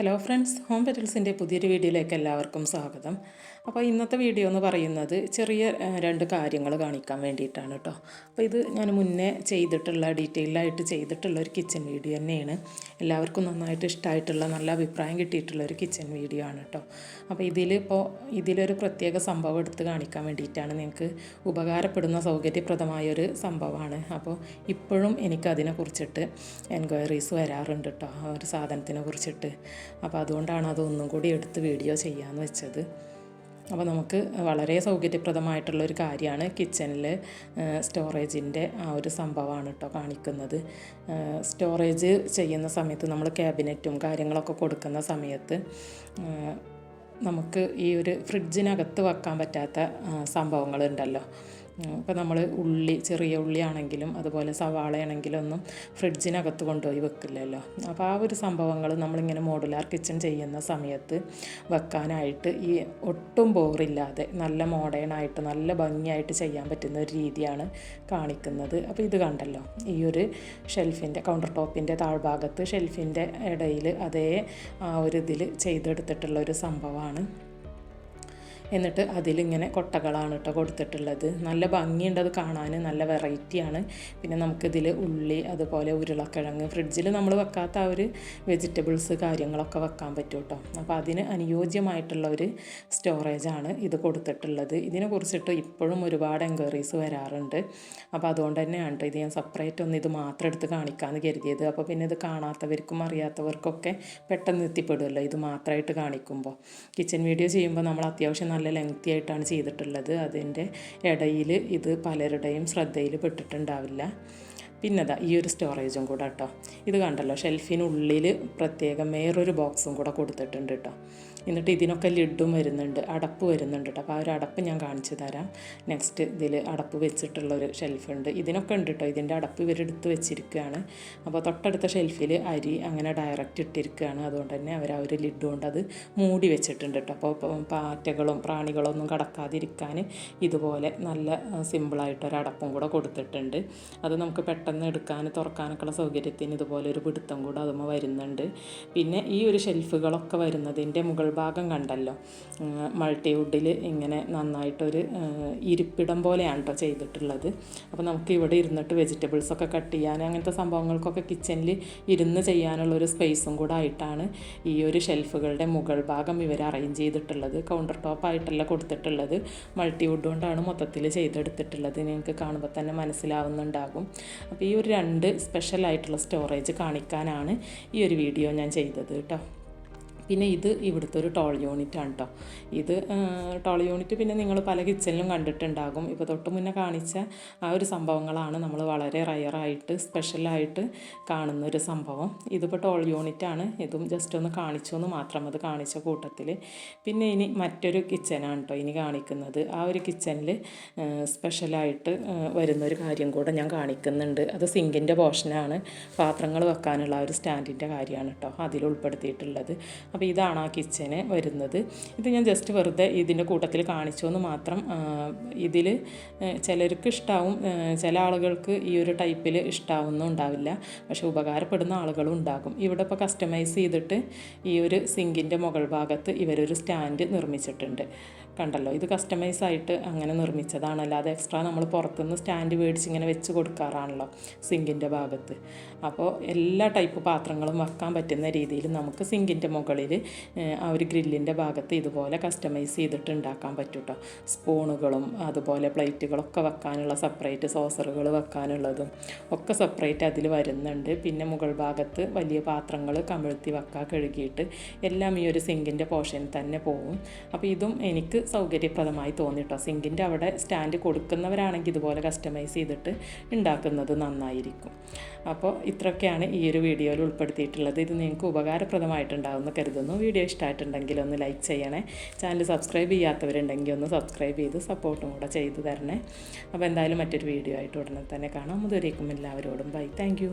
Hello friends home പെറ്റൽസിന്റെ പുതിയൊരു വീഡിയോയിലേക്ക് എല്ലാവർക്കും സ്വാഗതം. അപ്പോൾ ഇന്നത്തെ വീഡിയോ എന്ന് പറയുന്നത് ചെറിയ രണ്ട് കാര്യങ്ങൾ കാണിക്കാൻ വേണ്ടിയിട്ടാണ് കേട്ടോ. അപ്പോൾ ഇത് ഞാൻ മുന്നേ ചെയ്തിട്ടുള്ള ഡീറ്റെയിൽഡായിട്ട് ചെയ്തിട്ടുള്ള ഒരു കിച്ചൺ വീഡിയോ തന്നെയാണ്. എല്ലാവർക്കും നന്നായിട്ട് ഇഷ്ടമായിട്ടുള്ള നല്ല അഭിപ്രായം കിട്ടിയിട്ടുള്ള ഒരു കിച്ചൺ വീഡിയോ ആണ് കേട്ടോ. അപ്പോൾ ഇതിലിപ്പോൾ ഇതിലൊരു പ്രത്യേക സംഭവം എടുത്ത് കാണിക്കാൻ വേണ്ടിയിട്ടാണ് നിങ്ങൾക്ക് ഉപകാരപ്പെടുന്ന സൗകര്യപ്രദമായ ഒരു സംഭവമാണ്. അപ്പോൾ ഇപ്പോഴും എനിക്കതിനെ കുറിച്ചിട്ട് എൻക്വയറീസ് വരാറുണ്ട് കേട്ടോ ആ ഒരു സാധനത്തിനെ കുറിച്ചിട്ട്. അപ്പോൾ അതുകൊണ്ടാണ് അതൊന്നും കൂടി എടുത്ത് വീഡിയോ ചെയ്യാന്ന് വെച്ചത്. അപ്പോൾ നമുക്ക് വളരെ സൗകര്യപ്രദമായിട്ടുള്ള ഒരു കാര്യമാണ് കിച്ചണിൽ സ്റ്റോറേജിന്റെ ആ ഒരു സംഭവമാണ് കേട്ടോ കാണിക്കുന്നത്. സ്റ്റോറേജ് ചെയ്യുന്ന സമയത്ത് നമ്മൾ ക്യാബിനറ്റും കാര്യങ്ങളൊക്കെ കൊടുക്കുന്ന സമയത്ത് നമുക്ക് ഈ ഒരു ഫ്രിഡ്ജിനകത്ത് വെക്കാൻ പറ്റാത്ത സംഭവങ്ങളുണ്ടല്ലോ. ഇപ്പോൾ നമ്മൾ ഉള്ളി ചെറിയ ഉള്ളി ആണെങ്കിലും അതുപോലെ സവാളയാണെങ്കിലും ഒന്നും ഫ്രിഡ്ജിനകത്ത് കൊണ്ടുപോയി വെക്കില്ലല്ലോ. അപ്പോൾ ആ ഒരു സംഭവങ്ങൾ നമ്മളിങ്ങനെ മോഡുലാർ കിച്ചൺ ചെയ്യുന്ന സമയത്ത് വെക്കാനായിട്ട് ഈ ഒട്ടും ബോറില്ലാതെ നല്ല മോഡേൺ ആയിട്ട് നല്ല ഭംഗിയായിട്ട് ചെയ്യാൻ പറ്റുന്ന ഒരു രീതിയാണ് കാണിക്കുന്നത്. അപ്പോൾ ഇത് കണ്ടല്ലോ ഈ ഒരു ഷെൽഫിന്റെ കൗണ്ടർ ടോപ്പിന്റെ താഴ്ഭാഗത്ത് ഷെൽഫിന്റെ ഇടയിൽ അതേ ആ ഒരു ഇതിൽ ചെയ്തെടുത്തിട്ടുള്ള ഒരു സംഭവമാണ്. എന്നിട്ട് അതിലിങ്ങനെ കൊട്ടകളാണ് കേട്ടോ കൊടുത്തിട്ടുള്ളത്. നല്ല ഭംഗിയുണ്ട് അത് കാണാൻ നല്ല വെറൈറ്റിയാണ് പിന്നെ നമുക്കിതിൽ ഉള്ളി അതുപോലെ ഉരുളക്കിഴങ്ങ് ഫ്രിഡ്ജിൽ നമ്മൾ വെക്കാത്ത ആ ഒരു വെജിറ്റബിൾസ് കാര്യങ്ങളൊക്കെ വെക്കാൻ പറ്റും കേട്ടോ അപ്പോൾ അതിന് അനുയോജ്യമായിട്ടുള്ള ഒരു സ്റ്റോറേജാണ് ഇത് കൊടുത്തിട്ടുള്ളത്. ഇതിനെ കുറിച്ചിട്ട് ഇപ്പോഴും ഒരുപാട് എൻക്വയറീസ് വരാറുണ്ട്. അപ്പോൾ അതുകൊണ്ട് തന്നെയാണ് ഇത് ഞാൻ സെപ്പറേറ്റ് ഒന്ന് ഇത് മാത്രം എടുത്ത് കാണിക്കാമെന്ന് കരുതിയത്. അപ്പോൾ പിന്നെ ഇത് കാണാത്തവർക്കും അറിയാത്തവർക്കൊക്കെ പെട്ടെന്ന് എത്തിപ്പെടുമല്ലോ ഇത് മാത്രമായിട്ട് കാണിക്കുമ്പോൾ. കിച്ചൺ വീഡിയോ ചെയ്യുമ്പോൾ നമ്മൾ അത്യാവശ്യം നല്ല ലെങ്തി ആയിട്ടാണ് ചെയ്തിട്ടുള്ളത്. അതിന്റെ ഇടയിൽ ഇത് പലരുടെയും ശ്രദ്ധയിൽ പെട്ടിട്ടുണ്ടാവില്ല. പിന്നെ ദാ ഈ ഒരു സ്റ്റോറേജും കൂടെ കേട്ടോ ഇത് കണ്ടല്ലോ ഷെൽഫിനുള്ളിൽ പ്രത്യേകം വേറൊരു ബോക്സും കൂടെ കൊടുത്തിട്ടുണ്ട് കേട്ടോ എന്നിട്ട് ഇതിനൊക്കെ ലിഡും വരുന്നുണ്ട് അടപ്പ് വരുന്നുണ്ട് കേട്ടോ അപ്പോൾ ആ ഒരു അടപ്പ് ഞാൻ കാണിച്ചു തരാം. നെക്സ്റ്റ് ഇതിൽ അടപ്പ് വെച്ചിട്ടുള്ളൊരു ഷെൽഫുണ്ട് ഇതിനൊക്കെ ഉണ്ട് കേട്ടോ ഇതിന്റെ അടപ്പ് ഇവരെടുത്ത് വെച്ചിരിക്കുകയാണ്. അപ്പോൾ തൊട്ടടുത്ത ഷെൽഫിൽ അരി അങ്ങനെ ഡയറക്റ്റ് ഇട്ടിരിക്കുകയാണ്. അതുകൊണ്ട് തന്നെ അവർ ആ ഒരു ലിഡ് കൊണ്ട് അത് മൂടി വെച്ചിട്ടുണ്ട് കേട്ടോ അപ്പോൾ പാറ്റകളും പ്രാണികളും ഒന്നും കടക്കാതിരിക്കാൻ ഇതുപോലെ നല്ല സിമ്പിളായിട്ടൊരു അടപ്പും കൂടെ കൊടുത്തിട്ടുണ്ട്. അത് നമുക്ക് പെട്ടെന്ന് എടുക്കാൻ തുറക്കാനൊക്കെയുള്ള സൗകര്യത്തിന് ഇതുപോലെ ഒരു പിടുത്തം കൂടെ അതുമ്പോൾ വരുന്നുണ്ട്. പിന്നെ ഈ ഒരു ഷെൽഫുകളൊക്കെ വരുന്നതിന്റെ മുകൾ ഭാഗം കണ്ടല്ലോ. മൾട്ടിവുഡിൽ ഇങ്ങനെ നന്നായിട്ടൊരു ഇരിപ്പിടം പോലെയാണ് കേട്ടോ ചെയ്തിട്ടുള്ളത്. അപ്പോൾ നമുക്ക് ഇവിടെ ഇരുന്നിട്ട് വെജിറ്റബിൾസൊക്കെ കട്ട് ചെയ്യാൻ അങ്ങനത്തെ സംഭവങ്ങൾക്കൊക്കെ കിച്ചണിൽ ഇരുന്ന് ചെയ്യാനുള്ള ഒരു സ്പേസും കൂടെ ആയിട്ടാണ് ഈ ഒരു ഷെൽഫുകളുടെ മുകൾ ഭാഗം ഇവർ അറേഞ്ച് ചെയ്തിട്ടുള്ളത്. കൗണ്ടർ ടോപ്പ് ആയിട്ടല്ല കൊടുത്തിട്ടുള്ളത്. മൾട്ടിവുഡ് കൊണ്ടാണ് മൊത്തത്തിൽ ചെയ്തെടുത്തിട്ടുള്ളത്. നിങ്ങൾക്ക് കാണുമ്പോൾ തന്നെ മനസ്സിലാവുന്നുണ്ടാകും. അപ്പോൾ ഈ ഒരു രണ്ട് സ്പെഷ്യൽ ആയിട്ടുള്ള സ്റ്റോറേജ് കാണിക്കാനാണ് ഈ ഒരു വീഡിയോ ഞാൻ ചെയ്തത് കേട്ടോ. പിന്നെ ഇത് ഇവിടുത്തെ ഒരു ടോൾ യൂണിറ്റ് ആണ് കേട്ടോ ഇത് ടോൾ യൂണിറ്റ് പിന്നെ നിങ്ങൾ പല കിച്ചണിലും കണ്ടിട്ടുണ്ടാകും. ഇപ്പോൾ തൊട്ട് മുന്നേ കാണിച്ച ആ ഒരു സംഭവങ്ങളാണ് നമ്മൾ വളരെ റയറായിട്ട് സ്പെഷ്യലായിട്ട് കാണുന്ന ഒരു സംഭവം. ഇതിപ്പോൾ ടോൾ യൂണിറ്റ് ആണ്. ഇതും ജസ്റ്റ് ഒന്ന് കാണിച്ചു എന്ന് മാത്രം അത് കാണിച്ച കൂട്ടത്തിൽ. പിന്നെ ഇനി മറ്റൊരു കിച്ചനാണ് കേട്ടോ ഇനി കാണിക്കുന്നത്. ആ ഒരു കിച്ചണിൽ സ്പെഷ്യലായിട്ട് വരുന്നൊരു കാര്യം കൂടെ ഞാൻ കാണിക്കുന്നുണ്ട്. അത് സിങ്കിന്റെ പോർഷനാണ് പാത്രങ്ങൾ വെക്കാനുള്ള ആ ഒരു സ്റ്റാൻഡിന്റെ കാര്യമാണ് കേട്ടോ അതിൽ ഉൾപ്പെടുത്തിയിട്ടുള്ളത്. അപ്പോൾ ഇതാണ് ആ കിച്ചന് വരുന്നത്. ഇത് ഞാൻ ജസ്റ്റ് വെറുതെ ഇതിന്റെ കൂട്ടത്തിൽ കാണിച്ചു എന്ന് മാത്രം ഇതിൽ ചിലർക്ക് ഇഷ്ടാവും ചില ആളുകൾക്ക് ഈ ഒരു ടൈപ്പിൽ ഇഷ്ടാവുന്നും ഉണ്ടാവില്ല. പക്ഷെ ഉപകാരപ്പെടുന്ന ആളുകളും ഉണ്ടാകും. ഇവിടെ ഇപ്പോൾ കസ്റ്റമൈസ് ചെയ്തിട്ട് ഈ ഒരു സിങ്കിന്റെ മുകൾ ഭാഗത്ത് ഇവരൊരു സ്റ്റാൻഡ് നിർമ്മിച്ചിട്ടുണ്ട്. കണ്ടല്ലോ. ഇത് കസ്റ്റമൈസ് ആയിട്ട് അങ്ങനെ നിർമ്മിച്ചതാണ്. അല്ലാതെ എക്സ്ട്രാ നമ്മൾ പുറത്തുനിന്ന് സ്റ്റാൻഡ് മേടിച്ച് ഇങ്ങനെ വെച്ച് കൊടുക്കാറാണല്ലോ സിങ്കിന്റെ ഭാഗത്ത്. അപ്പോൾ എല്ലാ ടൈപ്പ് പാത്രങ്ങളും വെക്കാൻ പറ്റുന്ന രീതിയിൽ നമുക്ക് സിങ്കിന്റെ മുകളിൽ ആ ഒരു ഗ്രില്ലിന്റെ ഭാഗത്ത് ഇതുപോലെ കസ്റ്റമൈസ് ചെയ്തിട്ട് ഉണ്ടാക്കാൻ പറ്റും കേട്ടോ സ്പൂണുകളും അതുപോലെ പ്ലേറ്റുകളൊക്കെ വെക്കാനുള്ള സെപ്പറേറ്റ് സോസറുകൾ വെക്കാനുള്ളതും ഒക്കെ സെപ്പറേറ്റ് അതിൽ വരുന്നുണ്ട്. പിന്നെ മുകൾ ഭാഗത്ത് വലിയ പാത്രങ്ങൾ കമിഴ്ത്തി വെക്കുക കഴുകിയിട്ട് എല്ലാം ഈ ഒരു സിങ്കിന്റെ പോർഷൻ തന്നെ പോകും അപ്പോൾ ഇതും എനിക്ക് സൗകര്യപ്രദമായി തോന്നി കേട്ടോ സിങ്കിന്റെ അവിടെ സ്റ്റാൻഡ് കൊടുക്കുന്നവരാണെങ്കിൽ ഇതുപോലെ കസ്റ്റമൈസ് ചെയ്തിട്ട് ഉണ്ടാക്കുന്നത് നന്നായിരിക്കും. അപ്പോൾ ഇത്രയൊക്കെയാണ് ഈ ഒരു വീഡിയോയിൽ ഉൾപ്പെടുത്തിയിട്ടുള്ളത്. ഇത് നിങ്ങൾക്ക് ഉപകാരപ്രദമായിട്ടുണ്ടാകുമെന്ന് കരുതുന്നു. വീഡിയോ ഇഷ്ടമായിട്ടുണ്ടെങ്കിൽ ഒന്ന് ലൈക്ക് ചെയ്യണേ. ചാനൽ സബ്സ്ക്രൈബ് ചെയ്യാത്തവരുണ്ടെങ്കിൽ ഒന്ന് സബ്സ്ക്രൈബ് ചെയ്ത് സപ്പോർട്ടും കൂടെ ചെയ്തു തരണേ. അപ്പോൾ എന്തായാലും മറ്റൊരു വീഡിയോ ആയിട്ട് ഉടനെ തന്നെ കാണാം. അതുവരേക്കും എല്ലാവരോടും ബൈ താങ്ക്